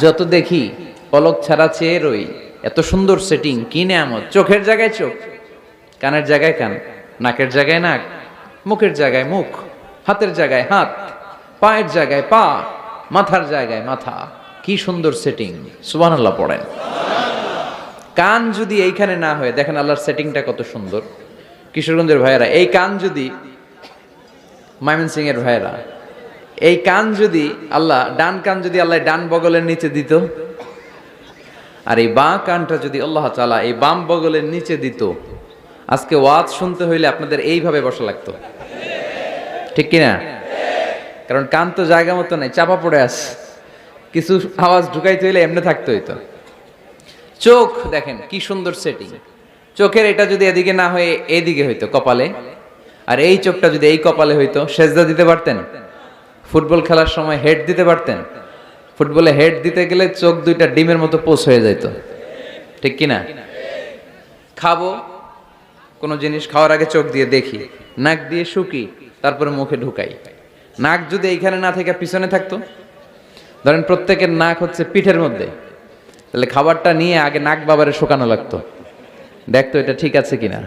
যত দেখি, পলক ছাড়া চেয়ে রই। এত সুন্দর সেটিং কি নেয়ামত? চোখের জায়গায় চোখ, কানের জায়গায় কান, নাকের জায়গায় নাক, মুখের জায়গায় মুখ, হাতের জায়গায় হাত, পায়ের জায়গায় পা, মাথার জায়গায় মাথা। কি সুন্দর সেটিং সুবহানাল্লাহ পড়েন। কান যদি এইখানে না হয়, দেখেন আল্লাহর সেটিংটা কত সুন্দর। কিশোরগঞ্জের ভাইয়েরা, এই কান যদি ময়মনসিং এর ভাইয়েরা এই কান যদি আল্লাহ, ডান কান যদি আল্লাহ ডান বগলের নিচে দিত, আর এই বাঁ কানটা যদি আল্লাহ তাআলা এই বাম বগলের নিচে দিত, আজকে ওয়াজ শুনতে হইলে আপনাদের এইভাবে বসা লাগতো। ঠিক কি না কারণ কান তো জায়গা মতো নাই, চাপা পড়ে আছে। কিছু আওয়াজ ঢুকাইতে হইলে এমনি থাকতে হইতো। চোখ দেখেন, কি সুন্দর সেটিং চোখের এটা যদি এদিকে না হয়ে এদিকে হইতো কপালে। আর এই চোখটা যদি এই কপালে হইতো, সেজদা দিতে পারতেন? ফুটবল খেলার সময় হেড দিতে পারতেন। ফুটবলে হেড দিতে গেলে চোখ দুইটা ডিমের মতো পোষ হয়ে যাইতো। ঠিক কি না খাব, কোনো জিনিস খাওয়ার আগে চোখ দিয়ে দেখি। নাক দিয়ে শুকি, তারপরে মুখে ঢুকাই। নাক যদি এইখানে না থেকে পিছনে থাকতো, ধরেন প্রত্যেকের নাক হচ্ছে পিঠের মধ্যে, তাহলে খাবারটা নিয়ে আগে নাক বাবারে শুকানো লাগতো। দেখতো এটা ঠিক আছে কিনা?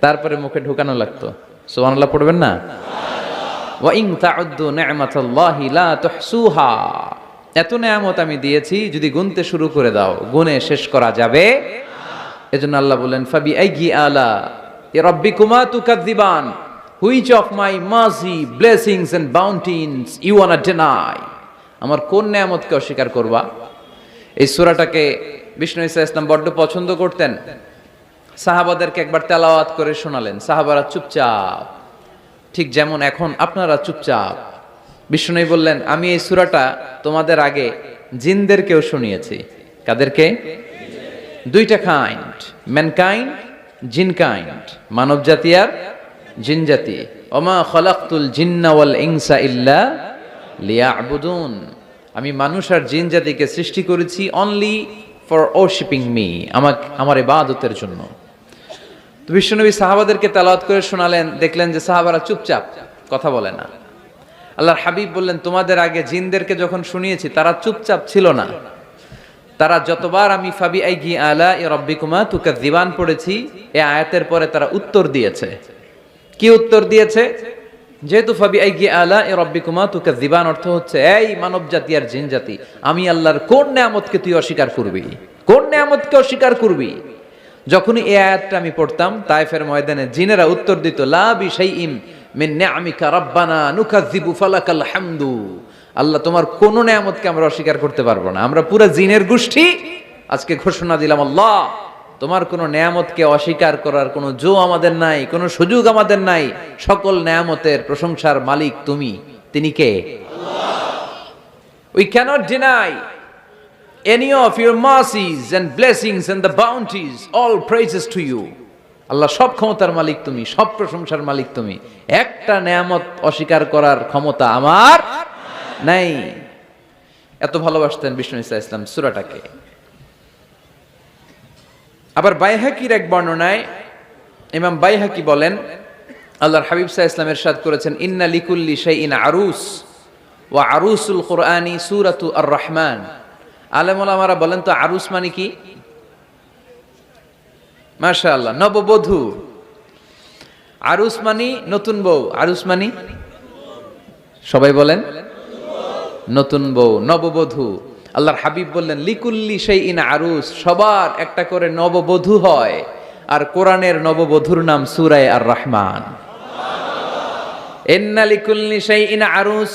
তারপরে মুখে ঢুকানো লাগতো। সুবহানাল্লাহ, পড়বেন না? এত নেয়ামত আমি দিয়েছি, যদি গুনতে শুরু করে দাও, গুনে শেষ করা যাবে। এজন্য আল্লাহ বলেন ফাবি আইগি আলা এ রব্বিকুমা তুকাদ্দিবান which of my mercy blessings and bounties you wanna deny আমার কোন নেয়ামতকে অস্বীকার করবা? এই সূরাটাকে বিষ্ণু ইসা ইসলাম বড্ড পছন্দ করতেন। সাহাবাদেরকে একবার তেলাওয়াত করে শোনালেন। সাহাবারা চুপচাপ ঠিক যেমন এখন আপনারা চুপচাপ। বিষ্ণু বললেন, আমি এই সুরাটা তোমাদের আগে জিনদেরকেও শুনিয়েছি। কাদেরকে? দুইটা কাইন্ড ম্যানকাইন্ড জিন কাইন্ড মানব জাতি আর জিন জাতি ওমা খলাকতুল জিন্না ওয়াল ইনসা ইল্লা লিয়াবুদুন। আমি মানুষ আর জিন জাতিকে সৃষ্টি করেছি অনলি ফর ওশিপিং মি আমাকে আমার ইবাদতের জন্য। তো বিশ্বনবী সাহাবাদেরকে তেলাওয়াত করে শোনালেন, দেখলেন যে সাহাবারা চুপচাপ, কথা বলে না। আল্লাহর হাবিব বললেন, তোমাদের আগে জিনদেরকে যখন শুনিয়েছি, তারা চুপচাপ ছিল না। তারা যতবার আমি ফাবি আইগি আলা এ রব্বিকুমা তুকা দিবান পড়েছি, এ আয়াতের পরে তারা উত্তর দিয়েছে। কি উত্তর দিয়েছে? যেহেতু ফাবি আইগি আলা এ রব্বিকুমা তুকা দিবান অর্থ হচ্ছে, এই মানব জাতি আর জিন জাতি আমি আল্লাহর কোন নেয়ামতকে তুই অস্বীকার করবি? কোন নেয়ামতকে অস্বীকার করবি? যখনই এই আয়াতটা আমি পড়তাম তাইফের ময়দানে জিনেরা উত্তর দিত লা বিশাইইম মিন নিআমিকা রাব্বানা নুকাযযিবু ফালাকাল হামদু। আল্লাহ তোমার কোন নেয়ামতকে আমরা অস্বীকার করতে পারব না। আমরা পুরো জিনের গোষ্ঠী আজকে ঘোষণা দিলাম আল্লাহ তোমার কোনো নেয়ামতকে অস্বীকার করার কোনো জো আমাদের নাই কোনো সুযোগ আমাদের নাই। সকল নেয়ামতের প্রশংসার মালিক তুমি। তিনি কে? We cannot deny any of your mercies and blessings and the bounties, all praises to you. Allah সব ক্ষমতার মালিক তুমি, সব প্রশংসার মালিক তুমি। একটা নেয়ামত অস্বীকার করার ক্ষমতা আমার নাই। এত ভালোবাসতেন বিষ্ণু ইসা ইসলাম সুরাটাকে। আবার বাইহাকির এক বর্ণনায় ইমাম বাইহাকি বলেন, আল্লাহর হাবিব সাহা ইসলামের সাদ করেছেন, ইন্না লিকুল্লি শাইইন আরুস, ওয়া আরুসুল কোরআনি সুরাতু আর রহমান আলেমারা বলেন তো আরুস মানে কি? মাশা আল্লাহ নববধূ। আরুস মানি নতুন বউ, আরুস মানি? সবাই বলেন? নতুন বউ, নববধূ। আল্লাহর হাবিব বললেন, লিকুল্লি সেই ইন আরুস, সবার একটা করে নববধূ হয়। আর কোরআনের নববধূর নাম সুরায় আর রহমান এন্না লিকুল্লি সেই ইন আরুস।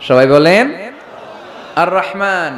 সবাই বলেন আর রহমান।